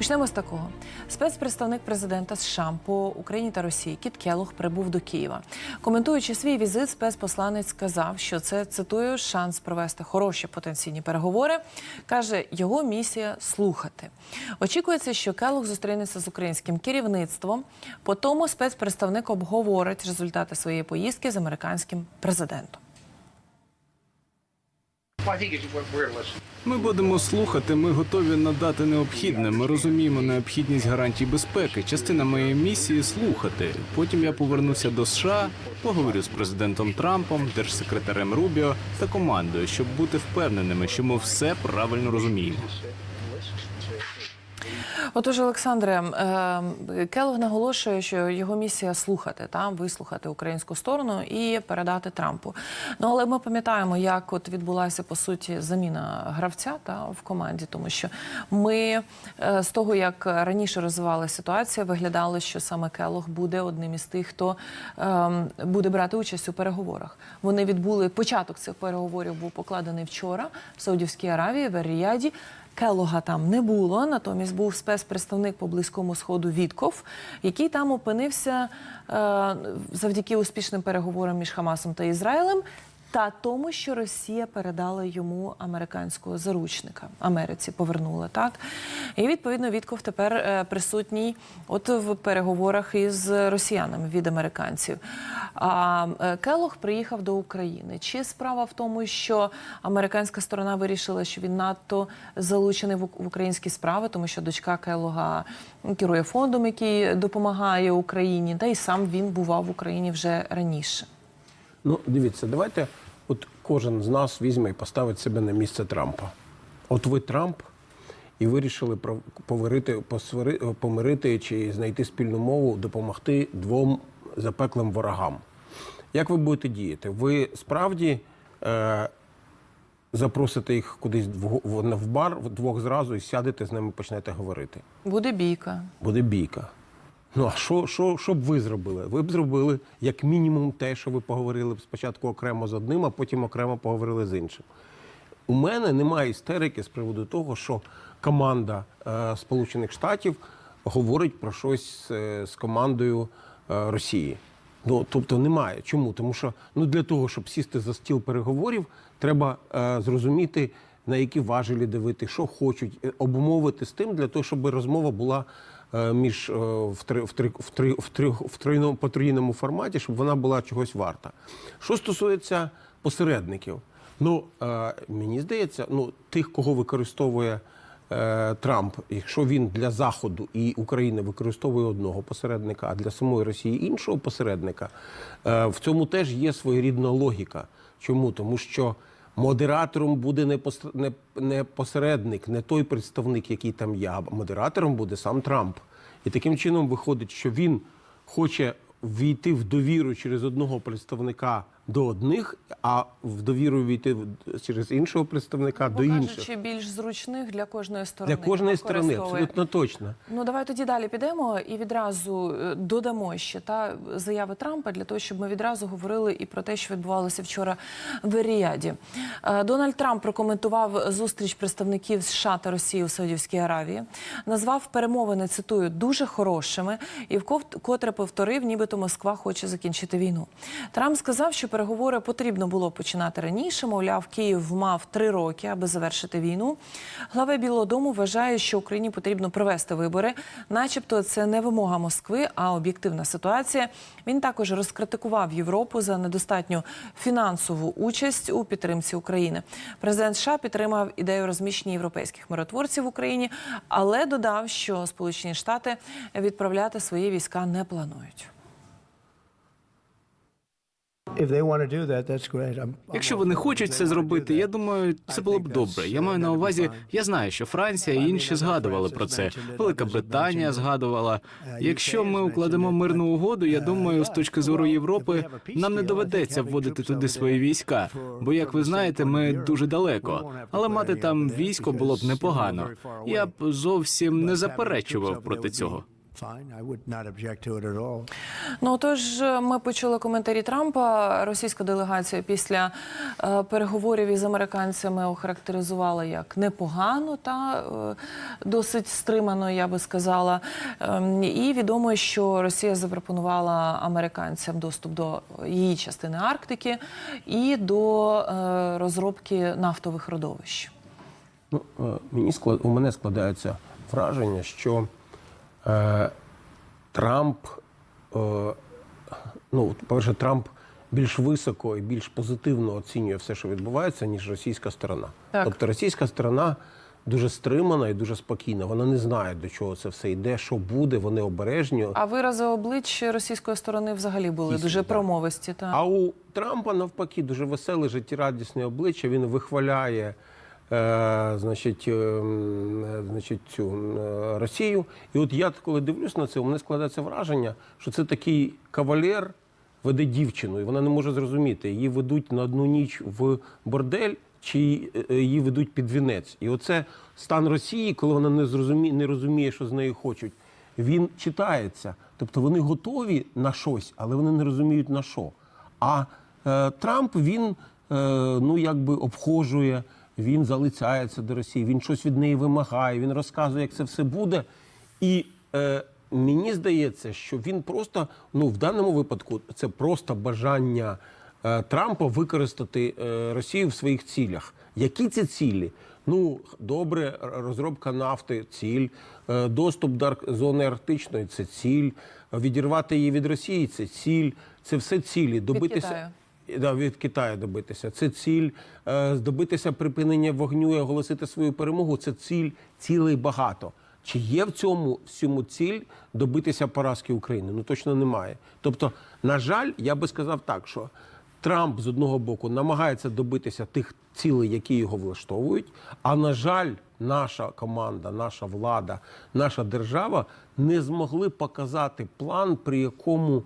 Почнемо з такого. Спецпредставник президента США по Україні та Росії Кіт Келох прибув до Києва. Коментуючи свій візит, спецпосланець сказав, що це цитую шанс провести хороші потенційні переговори. каже, його місія слухати. Очікується, що Келох зустрінеться з українським керівництвом. По тому спецпредставник обговорить результати своєї поїздки з американським президентом. Ми будемо слухати. Ми готові надати необхідне. Ми розуміємо необхідність гарантій безпеки. Частина моєї місії слухати. Потім я повернуся до США, поговорю з президентом Трампом, держсекретарем Рубіо та командою, щоб бути впевненими, що ми все правильно розуміємо. Отож, Олександре, е, Келог наголошує, що його місія слухати та вислухати українську сторону і передати Трампу. Ну але ми пам'ятаємо, як от відбулася по суті заміна гравця та в команді, тому що ми е, з того, як раніше розвивалася ситуація, виглядало, що саме Келог буде одним із тих, хто е, буде брати участь у переговорах. Вони відбули початок цих переговорів був покладений вчора в Саудівській Аравії в Ріяді. Келога там не було, натомість був спецпредставник по близькому сходу Вітков, який там опинився е, завдяки успішним переговорам між Хамасом та Ізраїлем. Та тому, що Росія передала йому американського заручника Америці, повернула так. І відповідно Вітков тепер е, присутній от в переговорах із росіянами від американців. А е, Келох приїхав до України. Чи справа в тому, що американська сторона вирішила, що він надто залучений в українські справи, тому що дочка Келога керує фондом, який допомагає Україні, та й сам він бував в Україні вже раніше. Ну, дивіться, давайте от кожен з нас візьме і поставить себе на місце Трампа. От ви Трамп, і вирішили повирити, посвари- помирити чи знайти спільну мову, допомогти двом запеклим ворогам. Як ви будете діяти? Ви справді е, запросите їх кудись в, в, в бар вдвох зразу і сядете з ними почнете говорити. Буде бійка. буде бійка. Ну а що, що, що б ви зробили? Ви б зробили як мінімум те, що ви поговорили спочатку окремо з одним, а потім окремо поговорили з іншим. У мене немає істерики з приводу того, що команда е, Сполучених Штатів говорить про щось е, з командою е, Росії. Ну тобто немає. Чому? Тому що ну для того, щоб сісти за стіл переговорів, треба е, зрозуміти на які важелі дивити, що хочуть, е, обумовити з тим для того, щоб розмова була між е, в три в три в три в три в тройному потрійному форматі, щоб вона була чогось варта. Що стосується посередників, ну е, мені здається, ну тих, кого використовує. е, Трамп, якщо він для Заходу і України використовує одного посередника, а для самої Росії іншого посередника, е, в цьому теж є своєрідна логіка. Чому? Тому що модератором буде не пос- не, не посередник, не той представник, який там а модератором буде сам Трамп. І таким чином виходить, що він хоче війти в довіру через одного представника до одних, а в довіру війти через іншого представника до інших. Кажучи, більш зручних для кожної сторони. Для кожної сторони, абсолютно точно. Ну давай тоді далі підемо і відразу е, додамо ще та заяви Трампа для того, щоб ми відразу говорили і про те, що відбувалося вчора в Ріаді. Е, Дональд Трамп прокоментував зустріч представників США та Росії у Саудівській Аравії, назвав перемовини цитую дуже хорошими і вкотре повторив, нібито Москва хоче закінчити війну. Трамп сказав, що переговори потрібно було починати раніше. Мовляв, Київ мав три роки, аби завершити війну. Глава Білого Дому вважає, що Україні потрібно провести вибори, начебто це не вимога Москви, а об'єктивна ситуація. Він також розкритикував Європу за недостатню фінансову участь у підтримці України. Президент США підтримав ідею розміщення європейських миротворців в Україні, але додав, що Сполучені Штати відправляти свої війська не планують. Якщо вони хочуть це зробити, я думаю, це було б добре. Я маю на увазі, я знаю, що Франція і інші згадували про це. Велика Британія згадувала. Якщо ми укладемо мирну угоду, я думаю, з точки зору Європи, нам не доведеться вводити туди свої війська. Бо, як ви знаєте, ми дуже далеко. Але мати там військо було б непогано. Я б зовсім не заперечував проти цього. Fine. I would not object to it at all. Ну тож е, ми почули коментарі Трампа. Російська делегація після е, переговорів із американцями охарактеризувала як непогано та е, досить стримано, я би сказала. Ем, і відомо, що Росія запропонувала американцям доступ до її частини Арктики і до е, розробки нафтових родовищ. Ну, е, мені склад... у мене складається враження, що е, Трамп, е, ну, по-перше, Трамп більш високо і більш позитивно оцінює все, що відбувається, ніж російська сторона. Так. Тобто російська сторона дуже стримана і дуже спокійна. Вона не знає, до чого це все йде, що буде, вони обережні. А вирази облич російської сторони взагалі були Дійсно, дуже так. промовисті. Та. А у Трампа навпаки дуже веселе, життєрадісне обличчя. Він вихваляє. Е, значить, е, е, значить, цю Росію. І от я коли дивлюсь на це, у мене складається враження, що це такий кавалер веде дівчину, і вона не може зрозуміти. Її ведуть на одну ніч в бордель, чи її ведуть під вінець. І оце стан Росії, коли вона не зрозуміє, не розуміє, що з нею хочуть. Він читається. Тобто вони готові на щось, але вони не розуміють на що. А е, Трамп він е, ну якби обхожує, він залицяється до Росії, він щось від неї вимагає, він розказує, як це все буде. І е, мені здається, що він просто ну в даному випадку це просто бажання е, Трампа використати е, Росію в своїх цілях. Які це цілі? Ну, добре, розробка нафти ціль, е, доступ до зони Арктичної це ціль, відірвати її від Росії це ціль. Це все цілі. Добитися. Від Китаю добитися. Це ціль е, добитися припинення вогню і оголосити свою перемогу. Це ціль, цілей багато. Чи є в цьому всьому ціль добитися поразки України? Ну точно немає. Тобто, на жаль, я би сказав так, що Трамп з одного боку намагається добитися тих цілей, які його влаштовують. А на жаль, наша команда, наша влада, наша держава не змогли показати план, при якому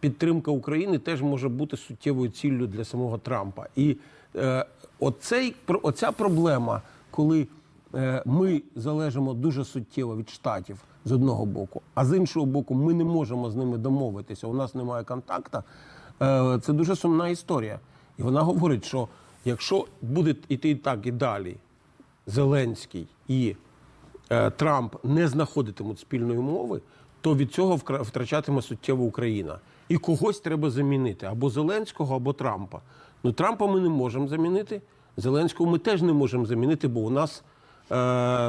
підтримка України теж може бути суттєвою ціллю для самого Трампа. І е, оцей, оця проблема, коли е, ми залежимо дуже суттєво від штатів з одного боку, а з іншого боку, ми не можемо з ними домовитися. У нас немає контакту. Е, це дуже сумна історія. І вона говорить, що якщо буде йти так і далі, Зеленський і е, Трамп не знаходитимуть спільної мови, то від цього втрачатиме суттєво Україна. І когось треба замінити або Зеленського, або Трампа. Ну Трампа ми не можемо замінити. Зеленського ми теж не можемо замінити, бо у нас е,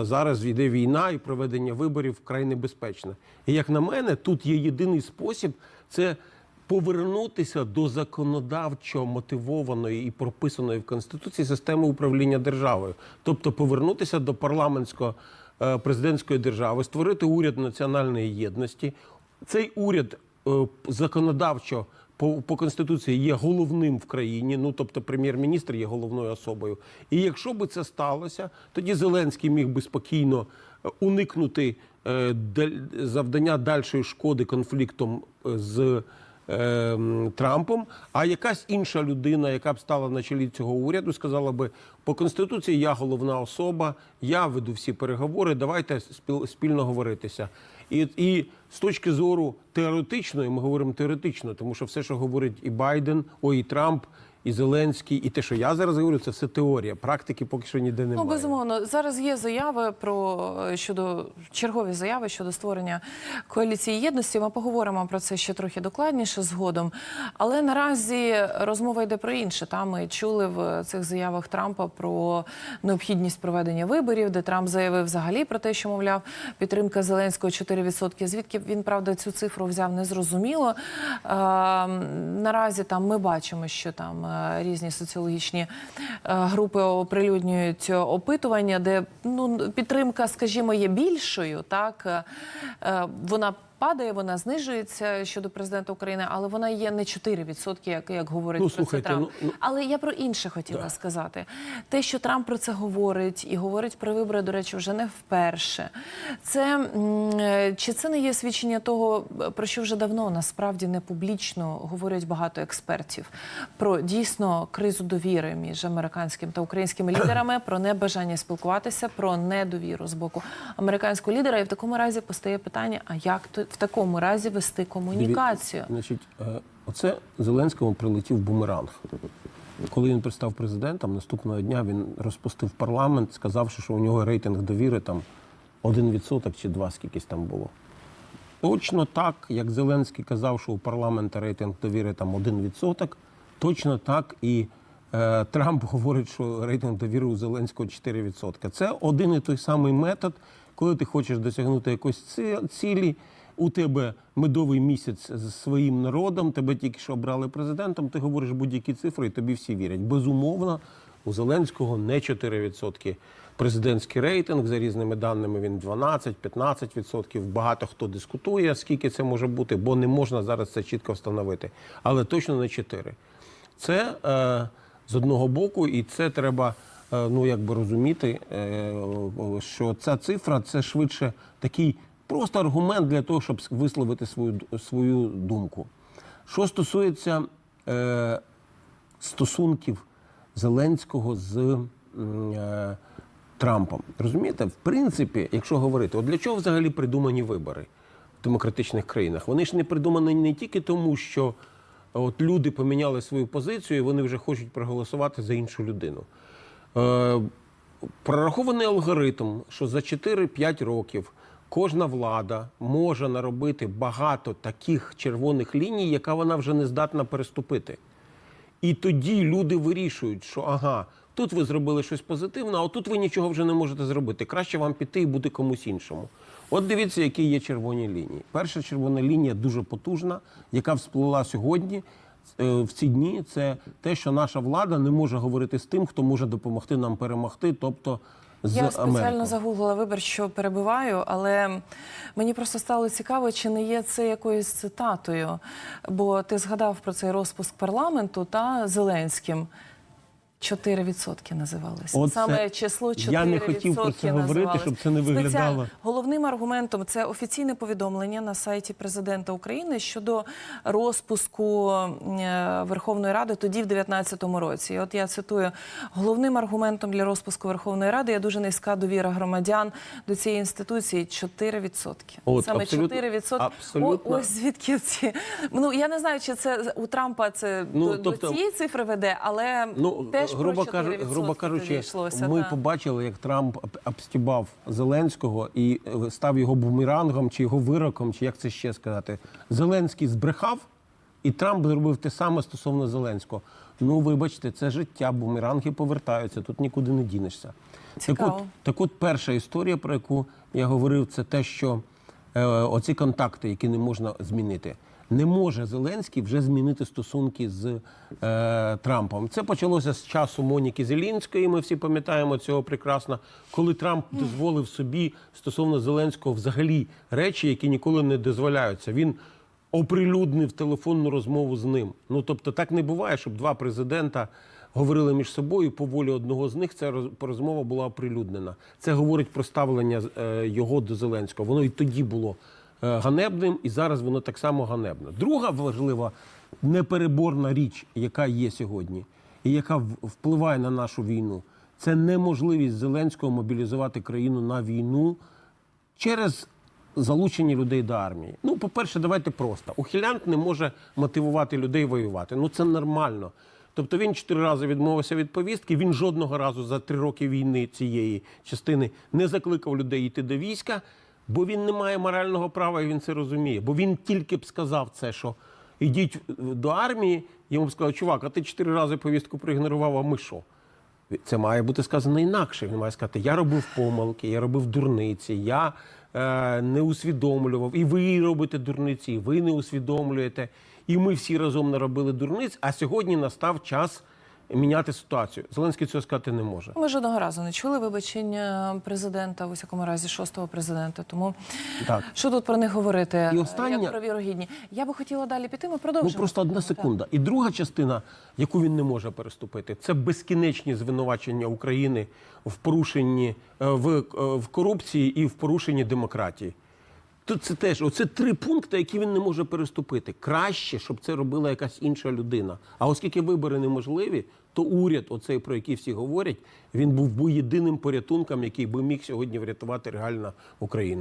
зараз йде війна і проведення виборів вкрай небезпечне. І як на мене, тут є єдиний спосіб це повернутися до законодавчо мотивованої і прописаної в конституції системи управління державою, тобто повернутися до парламентсько е, президентської держави, створити уряд національної єдності. Цей уряд е, законодавчо по, по конституції є головним в країні. Ну тобто, прем'єр-міністр є головною особою. І якщо би це сталося, тоді Зеленський міг би спокійно е, уникнути е, завдання дальшої шкоди конфліктом е, з е, Трампом. А якась інша людина, яка б стала на чолі цього уряду, сказала би по конституції я головна особа, я веду всі переговори. Давайте спіл- спільно говоритися. І, і з точки зору теоретичної, ми говоримо теоретично, тому що все, що говорить і Байден, ой, і Трамп, і Зеленський, і те, що я зараз говорю, це все теорія. Практики поки що ніде немає. Ну, безумовно, зараз є заяви про щодо чергові заяви щодо створення коаліції єдності. Ми поговоримо про це ще трохи докладніше згодом. Але наразі розмова йде про інше. Там ми чули в цих заявах Трампа про необхідність проведення виборів, де Трамп заявив взагалі про те, що мовляв підтримка Зеленського 4%. Звідки він правда цю цифру взяв, незрозуміло. Е, наразі там ми бачимо, що там е, різні соціологічні е, групи оприлюднюють опитування, де ну підтримка, скажімо, є більшою. Так Е, е, вона падає, вона знижується щодо президента України, але вона є не 4%, як, як говорить Ну, про слухайте, це Трамп. ну, ну- Але я про інше хотіла сказати. Те, що Трамп про це говорить, і говорить про вибори, до речі, вже не вперше. Це чи це не є свідчення того, про що вже давно насправді не публічно говорять багато експертів про дійсно кризу довіри між американським та українськими лідерами, про небажання спілкуватися, про недовіру з боку американського лідера. І в такому разі постає питання: а як то в такому разі вести комунікацію? Значить, е, оце Зеленському прилетів бумеранг. Коли він став президентом, наступного дня він розпустив парламент, сказавши, що у нього рейтинг довіри там 1% чи 2 скількись там було. Точно так, як Зеленський казав, що у парламента рейтинг довіри там 1%, точно так і е, Трамп говорить, що рейтинг довіри у Зеленського 4%. Це один і той самий метод, коли ти хочеш досягнути якоїсь цілі. У тебе медовий місяць з своїм народом, тебе тільки що обрали президентом, ти говориш будь-які цифри, і тобі всі вірять. Безумовно, у Зеленського не 4% президентський рейтинг. За різними даними він 12-15%. Багато хто дискутує, скільки це може бути, бо не можна зараз це чітко встановити. Але точно не 4. Це е, з одного боку, і це треба е, ну, якби розуміти, е, що ця цифра це швидше такий просто аргумент для того, щоб висловити свою, свою думку. Що стосується е, стосунків Зеленського з е, Трампом. Розумієте, в принципі, якщо говорити, от для чого взагалі придумані вибори в демократичних країнах? Вони ж не придумані не тільки тому, що от люди поміняли свою позицію, і вони вже хочуть проголосувати за іншу людину. Е, прорахований алгоритм, що за 4-5 років кожна влада може наробити багато таких червоних ліній, яка вона вже не здатна переступити. І тоді люди вирішують, що ага, тут ви зробили щось позитивне, а тут ви нічого вже не можете зробити. Краще вам піти і бути комусь іншому. От дивіться, які є червоні лінії. Перша червона лінія дуже потужна, яка всплила сьогодні. е, В ці дні це те, що наша влада не може говорити з тим, хто може допомогти нам перемогти, тобто з Я спеціально Америкою. загуглила вибір, що перебуваю, але мені просто стало цікаво, чи не є це якоюсь цитатою. Бо ти згадав про цей розпуск парламенту та Зеленським. 4% називалося. Оце- Саме число 4% Я не хотів про це говорити, щоб це не виглядало. Спеціально. Головним аргументом це офіційне повідомлення на сайті президента України щодо розпуску е, Верховної Ради тоді в 2019 році. І от я цитую: головним аргументом для розпуску Верховної Ради є дуже низька довіра громадян до цієї інституції 4%. От, Саме абсолютно- 4%. абсолютно. О, ось звідки ці. Ну я не знаю, чи це у Трампа це Ну, до, тобто- до цієї цифри веде, але Ну, теж грубо, про кажу, грубо кажучи, ми та. побачили, як Трамп об- обстібав Зеленського і е, став його бумерангом чи його вироком, чи як це ще сказати. Зеленський збрехав, і Трамп зробив те саме стосовно Зеленського. Ну, вибачте, це життя, бумеранги повертаються, тут нікуди не дінешся. Так от, так от перша історія, про яку я говорив, це те, що е, оці контакти, які не можна змінити. Не може Зеленський вже змінити стосунки з е, Трампом. Це почалося з часу Моніки Зелінської. Ми всі пам'ятаємо цього прекрасно, коли Трамп дозволив собі стосовно Зеленського взагалі речі, які ніколи не дозволяються. Він оприлюднив телефонну розмову з ним. Ну тобто, так не буває, щоб два президента говорили між собою по волі одного з них. Ця розмова була оприлюднена. Це говорить про ставлення е, його до Зеленського. Воно і тоді було ганебним, і зараз воно так само ганебне. Друга важлива непереборна річ, яка є сьогодні, і яка впливає на нашу війну, це неможливість Зеленського мобілізувати країну на війну через залучення людей до армії. Ну, по-перше, давайте просто. Ухилянт не може мотивувати людей воювати. Ну це нормально. Тобто він чотири рази відмовився від повістки. Він жодного разу за три роки війни цієї частини не закликав людей йти до війська, бо він не має морального права і він це розуміє. Бо він тільки б сказав це, що ідіть до армії, йому б сказав, чувак, а ти чотири рази повістку проігнорував, а ми що? Це має бути сказано інакше. Він має сказати: я робив помилки, я робив дурниці, я е, не усвідомлював. І ви робите дурниці, і ви не усвідомлюєте. І ми всі разом наробили дурниць. А сьогодні настав час міняти ситуацію. Зеленський цього сказати не може. Ми жодного разу не чули вибачення президента, в усякому разі, шостого президента. Тому Так. що тут про них говорити? І останнє- Як про вірогідні? Я би хотіла далі піти. Ми Ну просто одна секунда. І друга частина, яку він не може переступити, це безкінечні звинувачення України в порушенні е, в, е, в корупції і в порушенні демократії. Тут це теж оце три пункти, які він не може переступити. Краще, щоб це робила якась інша людина. А оскільки вибори неможливі, то уряд, оцей про який всі говорять, він був би єдиним порятунком, який би міг сьогодні врятувати реально Україну.